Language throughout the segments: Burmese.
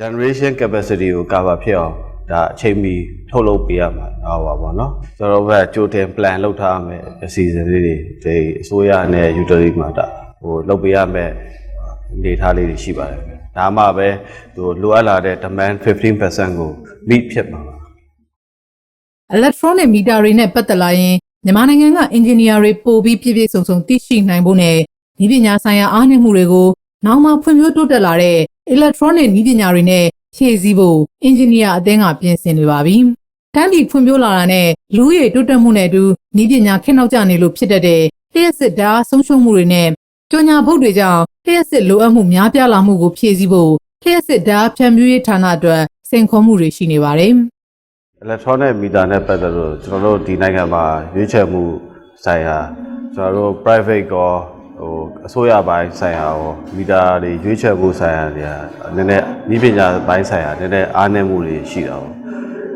generation capacity ကို cover ဖြစ်အောင်ဒါအချိန်မီထုတ်လုပ်ပေးရမှာဒါပါပေါ့နော်ကျွန်တော်တို့ကကြိုတင် plan လုပ်ထားရမယ် season လေးတွေဒီအစိုးရနဲ့ utility မှာဒါဟိုလုပ်ပေးရမယ် အနေထားလေးတွေရှိပါတယ်ဒါမှပဲဟိုလိုအပ်လာတဲ့ demand 15%ကို meet ဖြစ်မှာပါ electronic meter တွေနဲ့ပတ်သက်လာရင်မြန်မာနိုင်ငံကအင်ဂျင်နီယာတွေပို့ပြီးပြည့်ပြည့်စုံစုံသိရှိနိုင်ဖို့နဲ့ဤပညာဆိုင်ရာအားနည်းမှုတွေကိုနောက်မှဖွံ့ဖြိုးတိုးတက်လာတဲ့ electronic နည်းပညာတွေနဲ့ဖြည့်ဆည်းဖို့အင်ဂျင်နီယာအသင်းကပြင်ဆင်နေပါပြီ။တန်းပြည်ဖွံ့ဖြိုးလာတာနဲ့လူဦးရေတိုးတက်မှုနဲ့အတူနည်းပညာခက်နောက်ကျနေလို့ဖြစ်တတ်တဲ့လျှက်စစ်ဓာတ်ဆုံးရှုံးမှုတွေနဲ့ ကြော်ညာဘုတ်တွေကြောင့်လျှက်စစ်လိုအပ်မှုများပြားလာမှုကိုဖြည့်ဆည်းဖို့လျှက်စစ်ဓာတ်ဖြန့်ဖြူးရေးဌာနအတွက်စိန်ခေါ်မှုတွေရှိနေပါတယ်။ electronic meter နဲ့ပတ်သက်လို့ကျွန်တော်တို့ဒီနိုင်ငံမှာရွေးချယ်မှုဆိုင်ရာကျွန်တော်တို့ private ကောဟိုအစိုးရပိုင်းဆိုင်ရာရောမီတာတွေရွေးချယ်မှုဆိုင်ရာတွေကနည်းနည်းဤပညာပိုင်းဆိုင်ရာနည်းနည်းအားနည်းမှုတွေရှိတာပေါ့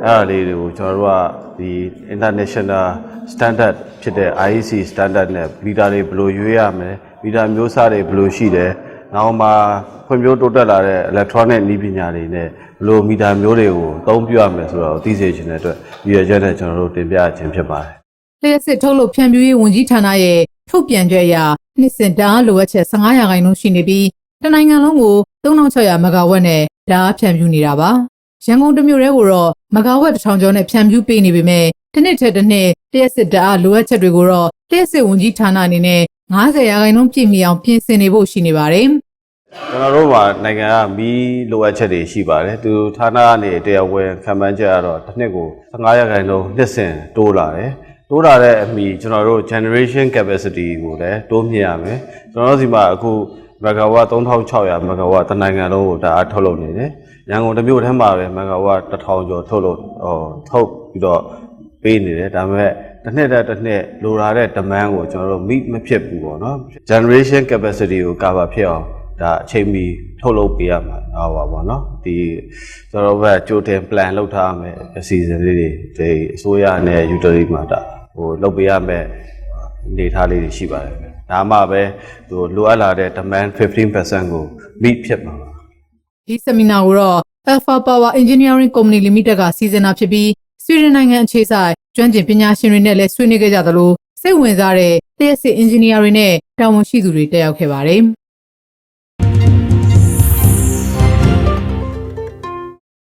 အဲ့ဒါလေးတွေကိုကျွန်တော်တို့ကဒီ international standard ဖြစ်တဲ့ IEC standard နဲ့မီတာတွေဘယ်လိုရွေးရမလဲ မီတာမျိုးစားတွေဘယ်လိုရှိတယ်နောက်မှဖွံ့ဖြိုးတိုးတက်လာတဲ့ electronic နည်းပညာတွေနဲ့ဘယ်လိုမီတာမျိုးတွေကိုအသုံးပြုရမယ်ဆိုတော့သိစေချင်တဲ့အတွက်ရည်ရွယ်ချက်နဲ့ကျွန်တော်တို့တင်ပြခြင်းဖြစ်ပါတယ်လျှက်စစ်ထုတ်လုပ်ဖြန့်ဖြူးရေးဝန်ကြီးဌာနရဲ့ထုတ်ပြန်ချက်အရနှစ်စဉ်ဓာတ်လိုအပ်ချက်15ရာခိုင်နှုန်းရှိနေပြီးတနိုင်ငံလုံးကို3600မဂါဝက်နဲ့ဓာတ်ဖြန့်ဖြူးနေတာပါရန်ကုန်တမြို့တည်းကိုတော့မဂါဝက်1000ကျော်နဲ့ဖြန့်ဖြူးပေးနေပေမဲ့တစ်နှစ်ထက်တစ်နှစ်လျှက်စစ်ဓာတ်လိုအပ်ချက်တွေကိုတော့လျှက်စစ်ဝန်ကြီးဌာနအနေနဲ့ 90ရာခိုင်နှုန်းပြည့်မီအောင်ပြင်ဆင်နေဖို့ရှိနေပါတယ်ကျွန်တော်တို့မှာနိုင်ငံကမီးလိုအပ်ချက်တွေရှိပါတယ်သူဌာနကနေတရားဝင်ခံမှန်းချက်ကတော့တစ်နှစ်ကို15ရာခိုင်နှုန်းနှစ်စဉ်တိုးလာတယ်တိုးလာတဲ့အမီကျွန်တော်တို့ generation capacity ကိုလည်းတိုးမြင့်ရမယ်ကျွန်တော်တို့စီမှာအခု megawatt 3600 megawatt တနိုင်ငံလုံးကိုဒါအားထုတ်လုပ်နေတယ်ရန်ကုန်တစ်မြို့ထဲမှာပဲ megawatt 1000ကျော်ထုတ်လုပ်ဟောထုတ်ပြီးတော့ပေးနေတယ်ဒါပေမဲ့ တစ်နှစ်တက်တစ်နှစ်လိုလာတဲ့ demand ကိုကျွန်တော်တို့ meet မဖြစ်ဘူးပေါ့နော် generation capacity ကို cover ဖြစ်အောင်ဒါအချိန်မီထုတ်လုပ်ပေးရမှာဟောပါပေါ့နော်ဒီကျွန်တော်တို့ဘက်ကြိုတင် plan လုပ်ထားရမယ်အစီအစဉ်လေးတွေဒီအစိုးရနဲ့ utility မှာဒါဟိုလုပ်ပေးရမယ်နေထားလေးတွေရှိပါတယ်ဒါမှပဲဟိုလိုအပ်လာတဲ့ demand 15%ကို meet ဖြစ်မှာပါဒီ seminar ကိုတော့ Alpha Power Engineering Company Limited ကစီစဉ်တာဖြစ်ပြီး ဆွီဒင်နိုင်ငံအခြေစိုက်ကျွမ်းကျင်ပညာရှင်တွေနဲ့လည်းဆွေးနွေးခဲ့ကြသလိုစိတ်ဝင်စားတဲ့လျှက်စစ်အင်ဂျင်နီယာတွေနဲ့တာဝန်ရှိသူတွေတက်ရောက်ခဲ့ပါတယ်။